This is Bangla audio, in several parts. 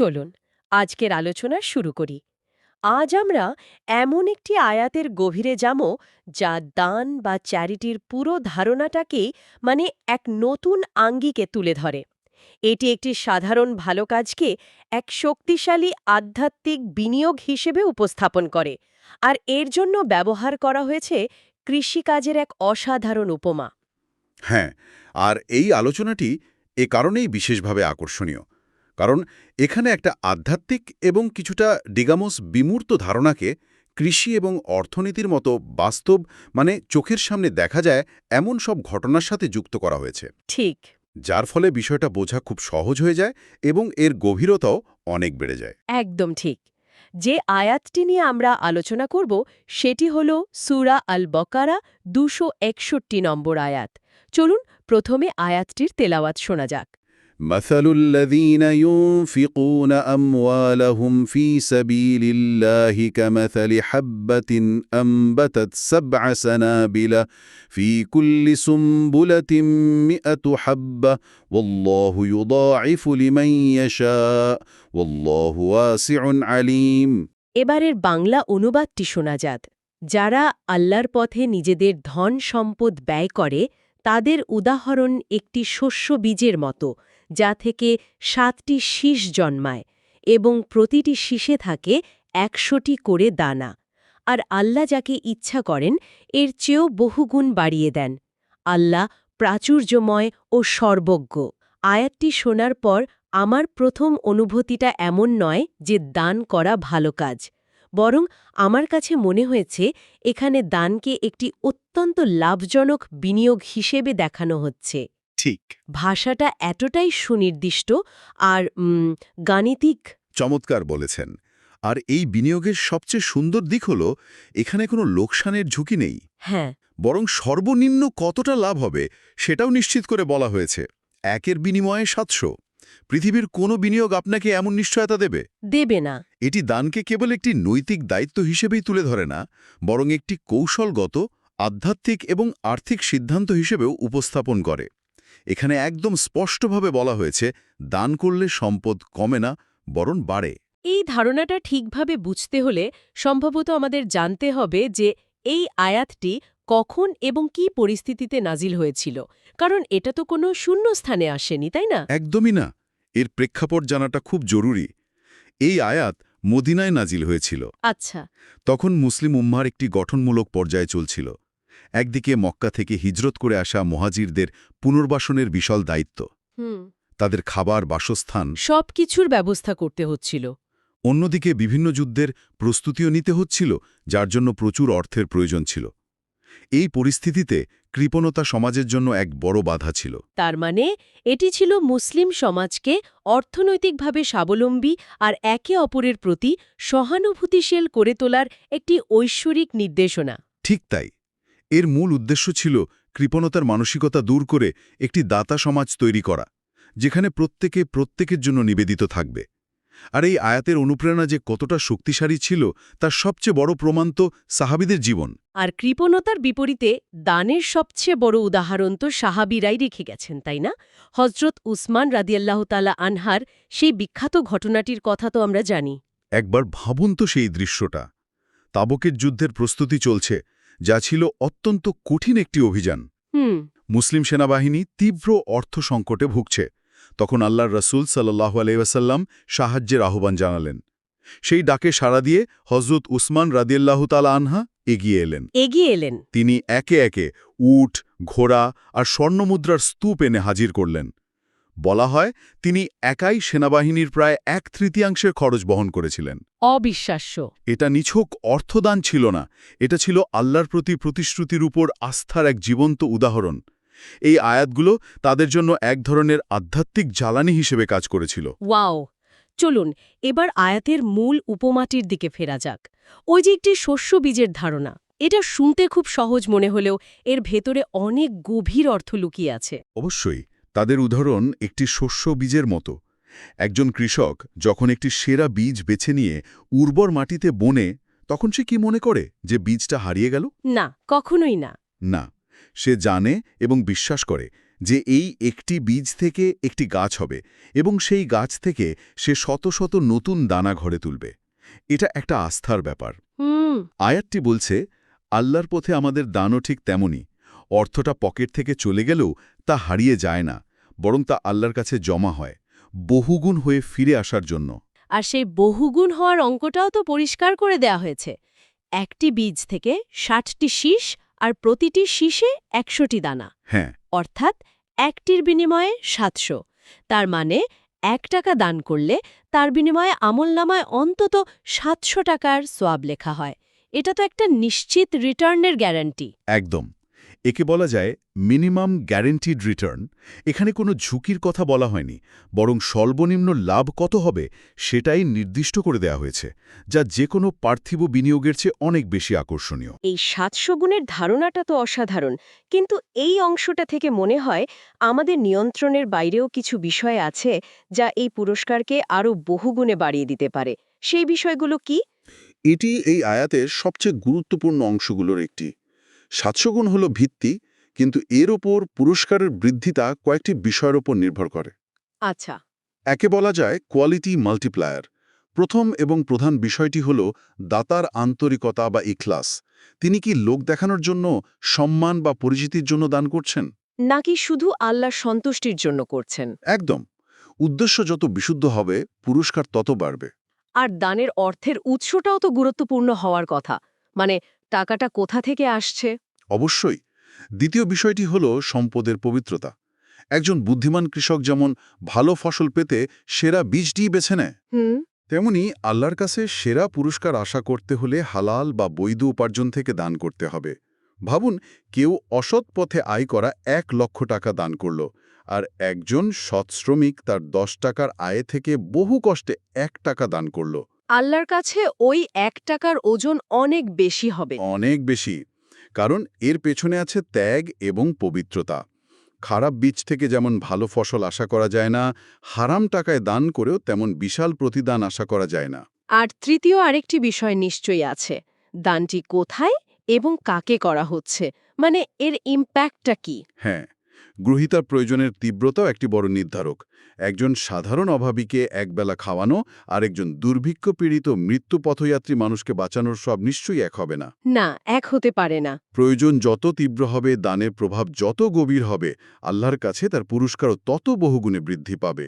চলুন, আজকের আলোচনা শুরু করি। আজ আমরা এমন একটি আয়াতের গভীরে যাব, যা দান বা চ্যারিটির পুরো ধারণাটাকেই মানে এক নতুন আঙ্গিকে তুলে ধরে। এটি একটি সাধারণ ভালো কাজকে এক শক্তিশালী আধ্যাত্মিক বিনিয়োগ হিসেবে উপস্থাপন করে, আর এর জন্য ব্যবহার করা হয়েছে কৃষিকাজের এক অসাধারণ উপমা। হ্যাঁ আর এই আলোচনাটি এ কারণেই বিশেষভাবে আকর্ষণীয়। কারণ এখানে একটা আধ্যাত্মিক এবং কিছুটা ডিগামোস বিমূর্ত ধারণাকে কৃষি এবং অর্থনীতির মতো বাস্তব মানে চোখের সামনে দেখা যায় এমন সব ঘটনার সাথে যুক্ত করা হয়েছে। ঠিক। যার ফলে বিষয়টা বোঝা খুব সহজ হয়ে যায় এবং এর গভীরতাও অনেক বেড়ে যায়। একদম ঠিক। যে আয়াতটি নিয়ে আমরা আলোচনা করব সেটি হল সুরা আল বকারা দুশো একষট্টি নম্বর আয়াত। চলুন প্রথমে আয়াতটির তেলাওয়াত শোনা যাক। مثل الذين ينفقون أموالهم في سبيل الله كمثل حبة أنبتت سبع سنابل في كل سنبلة مئة حبة والله يضاعف لمن يشاء والله واسع عليم এবারের বাংলা অনুবাদটি শোনা যাক যারা আল্লাহর পথে নিজেদের ধন সম্পদ ব্যয় করে তাদের উদাহরণ একটি শস্য বীজের মতো যা থেকে সাতটি শীষ জন্মায় এবং প্রতিটি শীষে থাকে একশোটি করে দানা। আর আল্লাহ যাকে ইচ্ছা করেন, এর চেয়েও বহুগুণ বাড়িয়ে দেন। আল্লাহ প্রাচুর্যময় ও সর্বজ্ঞ। আয়াতটি শোনার পর আমার প্রথম অনুভূতিটা এমন নয় যে দান করা ভালো কাজ। বরং আমার কাছে মনে হয়েছে, এখানে দানকে একটি অত্যন্ত লাভজনক বিনিয়োগ হিসেবে দেখানো হচ্ছে। ঠিক। ভাষাটা এতটাই সুনির্দিষ্ট আর গাণিতিক। চমৎকার বলেছেন। আর এই বিনিয়োগের সবচেয়ে সুন্দর দিক হল এখানে কোনো লোকসানের ঝুঁকি নেই। হ্যাঁ। বরং সর্বনিম্ন কতটা লাভ হবে সেটাও নিশ্চিত করে বলা হয়েছে। একের বিনিময়ে সাতশো। পৃথিবীর কোনো বিনিয়োগ আপনাকে এমন নিশ্চয়তা দেবে? দেবে না। এটি দানকে কেবল একটি নৈতিক দায়িত্ব হিসেবেই তুলে ধরে না বরং একটি কৌশলগত আধ্যাত্মিক এবং আর্থিক সিদ্ধান্ত হিসেবেও উপস্থাপন করে। এখানে একদম স্পষ্টভাবে বলা হয়েছে দান করলে সম্পদ কমে না বরং বাড়ে। এই ধারণাটা ঠিকভাবে বুঝতে হলে সম্ভবত আমাদের জানতে হবে যে এই আয়াতটি কখন এবং কি পরিস্থিতিতে নাজিল হয়েছিল কারণ এটা তো কোনো শূন্যস্থানে আসেনি তাই না? একদমই না। এর প্রেক্ষাপট জানাটা খুব জরুরি। এই আয়াত মদিনায় নাজিল হয়েছিল। আচ্ছা। তখন মুসলিম উম্মার একটি গঠনমূলক পর্যায়ে চলছিল। একদিকে মক্কা থেকে হিজরত করে আসা মহাজিরদের পুনর্বাসনের বিশাল দায়িত্ব। তাদের খাবার বাসস্থান সব কিছুর ব্যবস্থা করতে হচ্ছিল। অন্যদিকে বিভিন্ন যুদ্ধের প্রস্তুতিও নিতে হচ্ছিল যার জন্য প্রচুর অর্থের প্রয়োজন ছিল। এই পরিস্থিতিতে কৃপণতা সমাজের জন্য এক বড় বাধা ছিল। তার মানে এটি ছিল মুসলিম সমাজকে অর্থনৈতিকভাবে স্বাবলম্বী আর একে অপরের প্রতি সহানুভূতিশীল করে তোলার একটি ঐশ্বরিক নির্দেশনা। ঠিক তাই। এর মূল উদ্দেশ্য ছিল কৃপণতার মানসিকতা দূর করে একটি দাতা সমাজ তৈরি করা যেখানে প্রত্যেকে প্রত্যেকের জন্য নিবেদিত থাকবে। আর এই আয়াতের অনুপ্রেরণা যে কতটা শক্তিশালী ছিল তার সবচেয়ে বড় প্রমাণ তো সাহাবিদের জীবন। আর কৃপণতার বিপরীতে দানের সবচেয়ে বড় উদাহরণ তো সাহাবিরাই রেখে গেছেন তাই না? হজরত উসমান রাদিয়াল্লাহ তালা আনহার সেই বিখ্যাত ঘটনাটির কথা তো আমরা জানি। একবার ভাবুন তো সেই দৃশ্যটা। তাবকের যুদ্ধের প্রস্তুতি চলছে যা ছিল অত্যন্ত কঠিন একটি অভিযান। মুসলিম সেনাবাহিনী তীব্র অর্থ সংকটে ভুগছে। তখন আল্লাহর রসুল সাল্লাহ আলাইসাল্লাম সাহায্যের আহ্বান জানালেন। সেই ডাকে সাড়া দিয়ে হজরত উসমান রাদিয়াল্লাহ তালা আনহা এগিয়ে এলেন। এগিয়ে এলেন। তিনি একে একে উট ঘোড়া আর স্বর্ণমুদ্রার স্তূপ এনে হাজির করলেন। বলা হয় তিনি একাই সেনাবাহিনীর প্রায় এক তৃতীয়াংশের খরচ বহন করেছিলেন। অবিশ্বাস্য। এটা নিছক অর্থদান ছিল না। এটা ছিল আল্লাহর প্রতি প্রতিশ্রুতির উপর আস্থার এক জীবন্ত উদাহরণ। এই আয়াতগুলো তাদের জন্য এক ধরনের আধ্যাত্মিক জ্বালানি হিসেবে কাজ করেছিল। ওয়াও! চলুন এবার আয়াতের মূল উপমাটির দিকে ফেরা যাক। ওই যে একটি শস্য বীজের ধারণা এটা শুনতে খুব সহজ মনে হলেও এর ভেতরে অনেক গভীর অর্থ লুকিয়ে আছে। অবশ্যই। তাদের উদাহরণ একটি শস্য বীজের মতো। একজন কৃষক যখন একটি সেরা বীজ বেছে নিয়ে উর্বর মাটিতে বনে তখন সে কি মনে করে যে বীজটা হারিয়ে গেল? না কখনোই না। না সে জানে এবং বিশ্বাস করে যে এই একটি বীজ থেকে একটি গাছ হবে এবং সেই গাছ থেকে সে শত শত নতুন দানা ঘরে তুলবে। এটা একটা আস্থার ব্যাপার। আয়াতটি বলছে আল্লাহর পথে আমাদের দানও ঠিক তেমনই। অর্থটা পকেট থেকে চলে গেলেও তা হারিয়ে যায় না বরং তা আল্লাহর কাছে জমা হয় বহুগুণ হয়ে ফিরে আসার জন্য। আর সেই বহুগুণ হওয়ার অঙ্কটাও তো পরিষ্কার করে দেয়া হয়েছে। একটি বীজ থেকে ষাটটি শীষ আর প্রতিটি শীষে একশোটি দানা। হ্যাঁ। অর্থাৎ একটির বিনিময়ে সাতশো। তার মানে এক টাকা দান করলে তার বিনিময়ে আমলনামায় অন্তত সাতশো টাকার সোয়াব লেখা হয়। এটা তো একটা নিশ্চিত রিটার্নের গ্যারান্টি। একদম। একে বলা যায় মিনিমাম গ্যারেন্টিড রিটার্ন। এখানে কোনো ঝুঁকির কথা বলা হয়নি বরং সর্বনিম্ন লাভ কত হবে সেটাই নির্দিষ্ট করে দেয়া হয়েছে যা যে কোনো পার্থিব বিনিয়োগের চেয়ে অনেক বেশি আকর্ষণীয়। এই সাতশো গুণের ধারণাটা তো অসাধারণ কিন্তু এই অংশটা থেকে মনে হয় আমাদের নিয়ন্ত্রণের বাইরেও কিছু বিষয় আছে যা এই পুরস্কারকে আরও বহুগুণে বাড়িয়ে দিতে পারে। সেই বিষয়গুলো কি? এটি এই আয়াতের সবচেয়ে গুরুত্বপূর্ণ অংশগুলোর একটি। সাতশো গুণ হল ভিত্তি কিন্তু এর ওপর পুরস্কারের বৃদ্ধিতা কয়েকটি বিষয়ের ওপর নির্ভর করে। আচ্ছা। একে বলা যায় কোয়ালিটি মাল্টিপ্লায়ার প্রথম এবং প্রধান বিষয়টি হল দাতার আন্তরিকতা বা ইখলাস। তিনি কি লোক দেখানোর জন্য সম্মান বা পরিচিতির জন্য দান করছেন? নাকি শুধু আল্লাহর সন্তুষ্টির জন্য করছেন? একদম। উদ্দেশ্য যত বিশুদ্ধ হবে পুরস্কার তত বাড়বে। আর দানের অর্থের উৎসটাও তো গুরুত্বপূর্ণ হওয়ার কথা। মানে টাকাটা কোথা থেকে আসছে? অবশ্যই। দ্বিতীয় বিষয়টি হল সম্পদের পবিত্রতা। একজন বুদ্ধিমান কৃষক যেমন ভালো ফসল পেতে সেরা বীজটি বেছে নেয় তেমনি আল্লাহর কাছে সেরা পুরস্কার আশা করতে হলে হালাল বা বৈধ উপার্জন থেকে দান করতে হবে। ভাবুন কেউ অসৎ পথে আয় করা এক লক্ষ টাকা দান করল আর একজন সৎ শ্রমিক তার দশ টাকার আয় থেকে বহু কষ্টে এক টাকা দান করল। আল্লাহর কাছে ওই এক টাকার ওজন অনেক বেশি হবে। অনেক বেশি কারণ এর পেছনে আছে ত্যাগ এবং পবিত্রতা। খারাপ বীজ থেকে যেমন ভালো ফসল আশা করা যায় না হারাম টাকায় দান করেও তেমন বিশাল প্রতিদান আশা করা যায় না। আর তৃতীয় আরেকটি বিষয় নিশ্চয়ই আছে দানটি কোথায় এবং কাকে করা হচ্ছে? মানে এর ইম্প্যাক্টটা কি? হ্যাঁ গ্রহিতার প্রয়োজনের তীব্রতাও একটি বড় নির্ধারক। একজন সাধারণ অভাবীকে একবেলা খাওয়ানো আর একজন দুর্ভিক্ষ পীড়িত মৃত্যু পথযাত্রী মানুষকে বাঁচানোর সব নিশ্চয়ই এক হবে না। না এক হতে পারে না। প্রয়োজন যত তীব্র হবে দানের প্রভাব যত গভীর হবে আল্লাহর কাছে তার পুরস্কারও তত বহুগুণে বৃদ্ধি পাবে।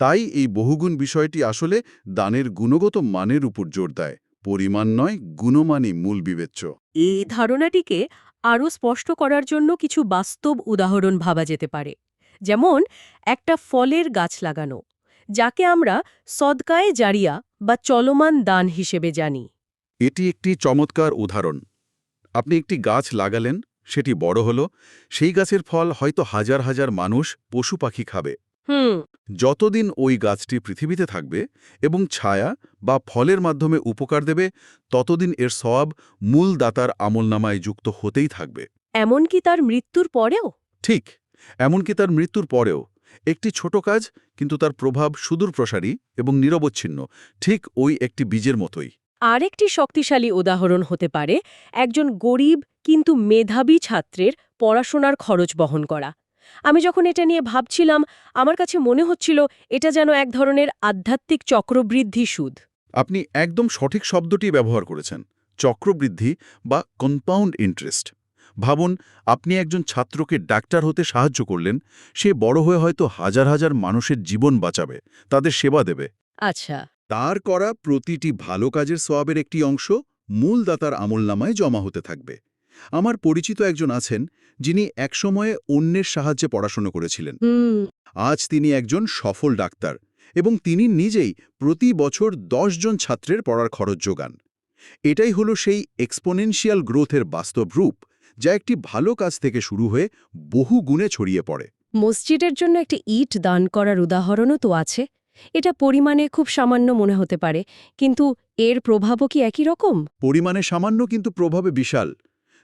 তাই এই বহুগুণ বিষয়টি আসলে দানের গুণগত মানের উপর জোর দেয়। পরিমাণ নয় গুণমানই মূল বিবেচ্য। এই ধারণাটিকে আরও স্পষ্ট করার জন্য কিছু বাস্তব উদাহরণ ভাবা যেতে পারে। যেমন, একটা ফলের গাছ লাগানো, যাকে আমরা সদকায়ে জারিয়া বা চলমান দান হিসেবে জানি। এটি একটি চমৎকার উদাহরণ। আপনি একটি গাছ লাগালেন, সেটি বড় হল, সেই গাছের ফল হয়তো হাজার হাজার মানুষ পশু পাখি খাবে। হুম। যতদিন ওই গাছটি পৃথিবীতে থাকবে এবং ছায়া বা ফলের মাধ্যমে উপকার দেবে ততদিন এর সওয়াব মূল দাতার আমলনামায় যুক্ত হতেই থাকবে। এমনকি তার মৃত্যুর পরেও? ঠিক এমনকি তার মৃত্যুর পরেও। একটি ছোট কাজ কিন্তু তার প্রভাব সুদূরপ্রসারী এবং নিরবচ্ছিন্ন ঠিক ওই একটি বীজের মতোই। আরেকটি শক্তিশালী উদাহরণ হতে পারে একজন গরিব কিন্তু মেধাবী ছাত্রের পড়াশোনার খরচ বহন করা। আমি যখন এটা নিয়ে ভাবছিলাম আমার কাছে মনে হচ্ছিল এটা যেন এক ধরনের আধ্যাত্মিক চক্রবৃদ্ধি সুদ। আপনি একদম সঠিক শব্দটি ব্যবহার করেছেন চক্রবৃদ্ধি বা কম্পাউন্ড ইন্টারেস্ট। ভাবুন আপনি একজন ছাত্রকে ডাক্তার হতে সাহায্য করলেন সে বড় হয়ে হয়তো হাজার হাজার মানুষের জীবন বাঁচাবে তাদের সেবা দেবে। আচ্ছা। তার করা প্রতিটি ভালো কাজের সোয়াবের একটি অংশ মূল দাতার আমলনামায় জমা হতে থাকবে। আমার পরিচিত একজন আছেন যিনি একসময়ে অন্যের সাহায্যে পড়াশোনা করেছিলেন। আজ তিনি একজন সফল ডাক্তার এবং তিনি নিজেই প্রতি বছর জন ছাত্রের পড়ার খরচ যোগান। এটাই হলো সেই এক্সপোনেনশিয়াল গ্রোথের বাস্তব রূপ যা একটি ভালো কাজ থেকে শুরু হয়ে বহু গুণে ছড়িয়ে পড়ে। মসজিদের জন্য একটি ইট দান করার উদাহরণও তো আছে। এটা পরিমাণে খুব সামান্য মনে হতে পারে কিন্তু এর প্রভাবও কি একই রকম? পরিমাণে সামান্য কিন্তু প্রভাবে বিশাল।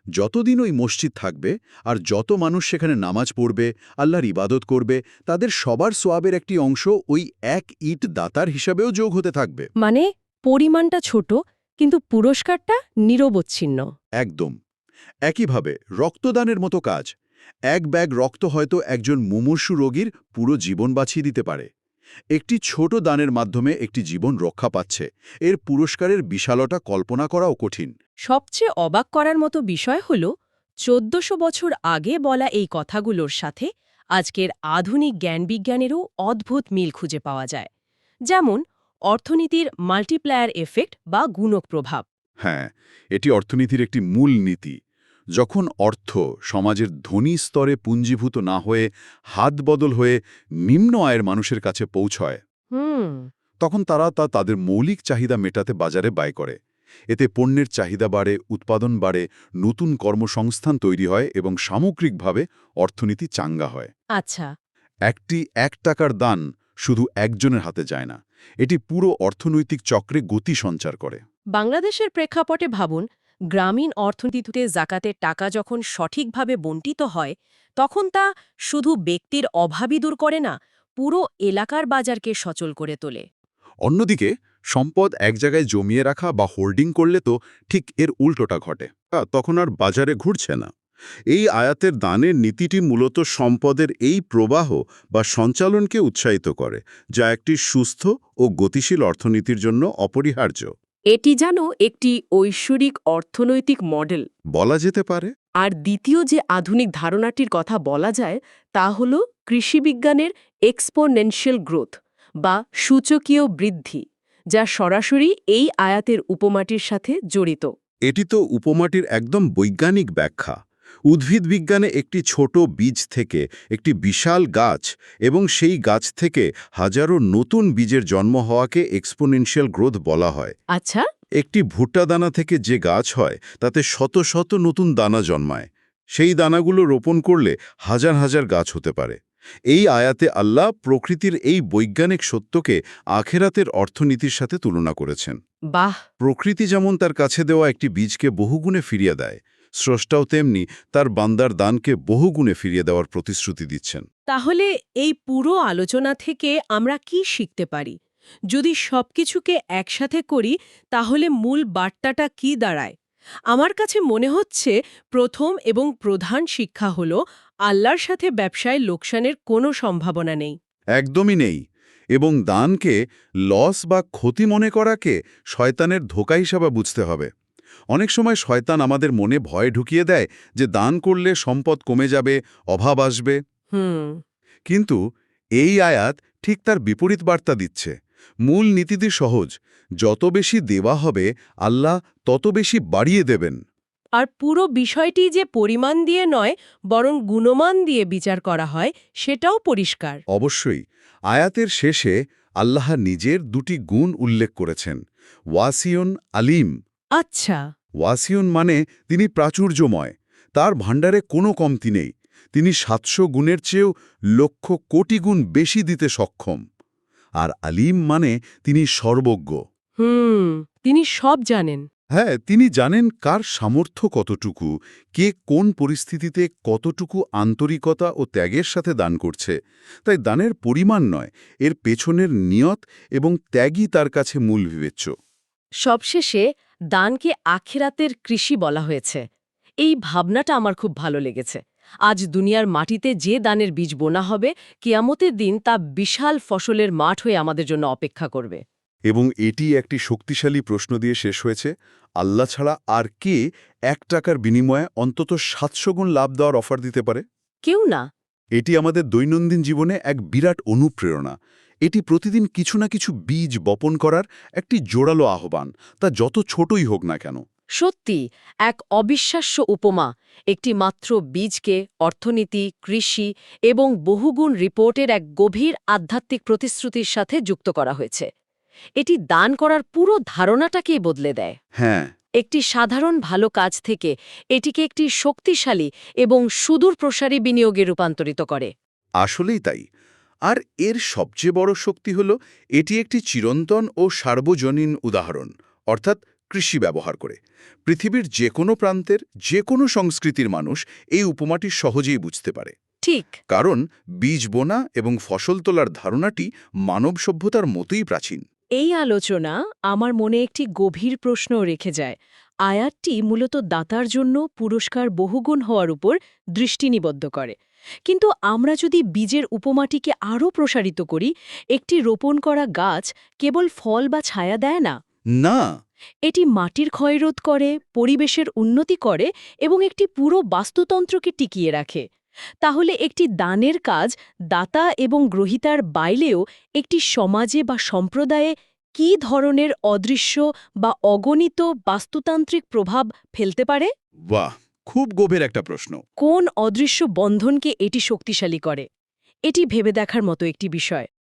যতদিন ওই মসজিদ থাকবে আর যত মানুষ সেখানে নামাজ পড়বে আল্লাহর ইবাদত করবে তাদের সবার সোয়াবের একটি অংশ ওই এক ইট দাতার হিসাবেও যোগ হতে থাকবে। মানে পরিমাণটা ছোট কিন্তু পুরস্কারটা নিরবচ্ছিন্ন। একদম। একইভাবে রক্তদানের মতো কাজ। এক ব্যাগ রক্ত হয়তো একজন মুমূর্ষু রোগীর পুরো জীবন বাঁচিয়ে দিতে পারে। একটি ছোট দানের মাধ্যমে একটি জীবন রক্ষা পাচ্ছে। এর পুরস্কারের বিশালতা কল্পনা করাও কঠিন। সবচেয়ে অবাক করার মতো বিষয় হল চোদ্দশো বছর আগে বলা এই কথাগুলোর সাথে আজকের আধুনিক জ্ঞানবিজ্ঞানেরও অদ্ভুত মিল খুঁজে পাওয়া যায়। যেমন অর্থনীতির মাল্টিপ্লায়ার এফেক্ট বা গুণক প্রভাব। হ্যাঁ এটি অর্থনীতির একটি মূল নীতি যখন অর্থ সমাজের ধনী স্তরে পুঞ্জীভূত না হয়ে হাত বদল হয়ে নিম্ন আয়ের মানুষের কাছে পৌঁছয় তখন তারা তা তাদের মৌলিক চাহিদা মেটাতে বাজারে ব্যয় করে। এতে পণ্যের চাহিদা বাড়ে উৎপাদন বাড়ে নতুন কর্মসংস্থান তৈরি হয় এবং সামগ্রিকভাবে অর্থনীতি চাঙ্গা হয়। আচ্ছা। একটি এক টাকার দান শুধু একজনের হাতে যায় না এটি পুরো অর্থনৈতিক চক্রে গতি সঞ্চার করে। বাংলাদেশের প্রেক্ষাপটে ভাবুন গ্রামীণ অর্থনীতিতে জাকাতের টাকা যখন সঠিকভাবে বণ্টিত হয়, তখন তা শুধু ব্যক্তির অভাবই দূর করে না, পুরো এলাকার বাজারকে সচল করে তোলে। অন্যদিকে, সম্পদ এক জায়গায় জমিয়ে রাখা বা হোল্ডিং করলে তো ঠিক এর উল্টোটা ঘটে। তখন আর বাজারে ঘুরছে না। এই আয়াতের দানের নীতিটি মূলত সম্পদের এই প্রবাহ বা সঞ্চালনকে উৎসাহিত করে, যা একটি সুস্থ ও গতিশীল অর্থনীতির জন্য অপরিহার্য। এটি যেন একটি ঐশ্বরিক অর্থনৈতিক মডেল। বলা যেতে পারে। আর দ্বিতীয় যে আধুনিক ধারণাটির কথা বলা যায় তা হল কৃষিবিজ্ঞানের এক্সপোনেনশিয়াল গ্রোথ বা সূচকীয় বৃদ্ধি যা সরাসরি এই আয়াতের উপমাটির সাথে জড়িত। এটি তো উপমাটির একদম বৈজ্ঞানিক ব্যাখ্যা। উদ্ভিদ বিজ্ঞানে একটি ছোট বীজ থেকে একটি বিশাল গাছ এবং সেই গাছ থেকে হাজারো নতুন বীজের জন্ম হওয়াকে এক্সপোনেনশিয়াল গ্রোথ বলা হয়। আচ্ছা। একটি ভুট্টা দানা থেকে যে গাছ হয় তাতে শত শত নতুন দানা জন্মায়। সেই দানাগুলো রোপণ করলে হাজার হাজার গাছ হতে পারে। এই আয়াতে আল্লাহ প্রকৃতির এই বৈজ্ঞানিক সত্যকে আখেরাতের অর্থনীতির সাথে তুলনা করেছেন। বাহ! প্রকৃতি যেমন তার কাছে দেওয়া একটি বীজকে বহুগুণে ফিরিয়ে দেয় স্রষ্টাও তেমনি তার বান্দার দানকে বহুগুণে ফিরিয়ে দেওয়ার প্রতিশ্রুতি দিচ্ছেন। তাহলে এই পুরো আলোচনা থেকে আমরা কি শিখতে পারি? যদি সবকিছুকে একসাথে করি তাহলে মূল বার্তাটা কি দাঁড়ায়? আমার কাছে মনে হচ্ছে প্রথম এবং প্রধান শিক্ষা হল আল্লাহর সাথে ব্যবসায় লোকসানের কোনো সম্ভাবনা নেই। একদমই নেই। এবং দানকে লস বা ক্ষতি মনে করাকে শয়তানের ধোকা হিসাবে বুঝতে হবে। অনেক সময় শয়তান আমাদের মনে ভয় ঢুকিয়ে দেয় যে দান করলে সম্পদ কমে যাবে অভাব আসবে। কিন্তু এই আয়াত ঠিক তার বিপরীত বার্তা দিচ্ছে। মূল নীতিটি সহজ যত বেশি দেওয়া হবে আল্লাহ তত বেশি বাড়িয়ে দেবেন। আর পুরো বিষয়টি যে পরিমাণ দিয়ে নয় বরং গুণমান দিয়ে বিচার করা হয় সেটাও পরিষ্কার। অবশ্যই আয়াতের শেষে আল্লাহ নিজের দুটি গুণ উল্লেখ করেছেন ওয়াসিয়ন আলিম। আচ্ছা। ওয়াসিয়ন মানে তিনি প্রাচুর্যময় তার ভাণ্ডারে কোনো কমতি নেই তিনি সাতশো গুণের চেয়েও লক্ষ কোটি গুণ বেশি দিতে সক্ষম আর আলিম মানে তিনি সর্বজ্ঞ। হুম তিনি সব জানেন। হ্যাঁ তিনি জানেন কার সামর্থ্য কতটুকু কে কোন পরিস্থিতিতে কতটুকু আন্তরিকতা ও ত্যাগের সাথে দান করছে তাই দানের পরিমাণ নয় এর পেছনের নিয়ত এবং ত্যাগই তার কাছে মূল বিবেচ্য। সবশেষে দানকে আখেরাতের কৃষি বলা হয়েছে। এই ভাবনাটা আমার খুব ভালো লেগেছে। আজ দুনিয়ার মাটিতে যে দানের বীজ বোনা হবে কিয়ামতের দিন তা বিশাল ফসলের মাঠ হয়ে আমাদের জন্য অপেক্ষা করবে। এবং এটি একটি শক্তিশালী প্রশ্ন দিয়ে শেষ হয়েছে আল্লাহ ছাড়া আর কে এক টাকার বিনিময়ে অন্তত সাতশো গুণ লাভ দেওয়ার অফার দিতে পারে? কেউ না। এটি আমাদের দৈনন্দিন জীবনে এক বিরাট অনুপ্রেরণা। এটি প্রতিদিন কিছু না কিছু বীজ বপন করার একটি জোরালো আহ্বান তা যত ছোটই হোক না কেন। সত্যি এক অবিশ্বাস্য উপমা একটি মাত্র বীজকে অর্থনীতি কৃষি এবং বহুগুণ রিপোর্টের এক গভীর আধ্যাত্মিক প্রতিশ্রুতির সাথে যুক্ত করা হয়েছে। এটি দান করার পুরো ধারণাটাকেই বদলে দেয়। হ্যাঁ। একটি সাধারণ ভালো কাজ থেকে এটিকে একটি শক্তিশালী এবং সুদূর প্রসারী বিনিয়োগে রূপান্তরিত করে। আসলেই তাই। আর এর সবচেয়ে বড় শক্তি হল এটি একটি চিরন্তন ও সার্বজনীন উদাহরণ অর্থাৎ কৃষি ব্যবহার করে। পৃথিবীর যে কোনো প্রান্তের যে কোনো সংস্কৃতির মানুষ এই উপমাটি সহজেই বুঝতে পারে। ঠিক। কারণ বীজ বোনা এবং ফসল তোলার ধারণাটি মানব সভ্যতার মতোই প্রাচীন। এই আলোচনা আমার মনে একটি গভীর প্রশ্ন রেখে যায়। আয়াতটি মূলত দাতার জন্য পুরস্কার বহুগুণ হওয়ার উপর দৃষ্টি নিবদ্ধ করে। কিন্তু আমরা যদি বীজের উপমাটিকে আরও প্রসারিত করি একটি রোপণ করা গাছ কেবল ফল বা ছায়া দেয় না। না। এটি মাটির ক্ষয়রোধ করে পরিবেশের উন্নতি করে এবং একটি পুরো বাস্তুতন্ত্রকে টিকিয়ে রাখে। তাহলে একটি দানের কাজ দাতা এবং গ্রহিতার বাইলেও একটি সমাজে বা সম্প্রদায়ে কী ধরনের অদৃশ্য বা অগণিত বাস্তুতান্ত্রিক প্রভাব ফেলতে পারে? বাহ! খুব গভীর একটা প্রশ্ন। কোন অদৃশ্য বন্ধনকে এটি শক্তিশালী করে? এটি ভেবে দেখার মতো একটি বিষয়।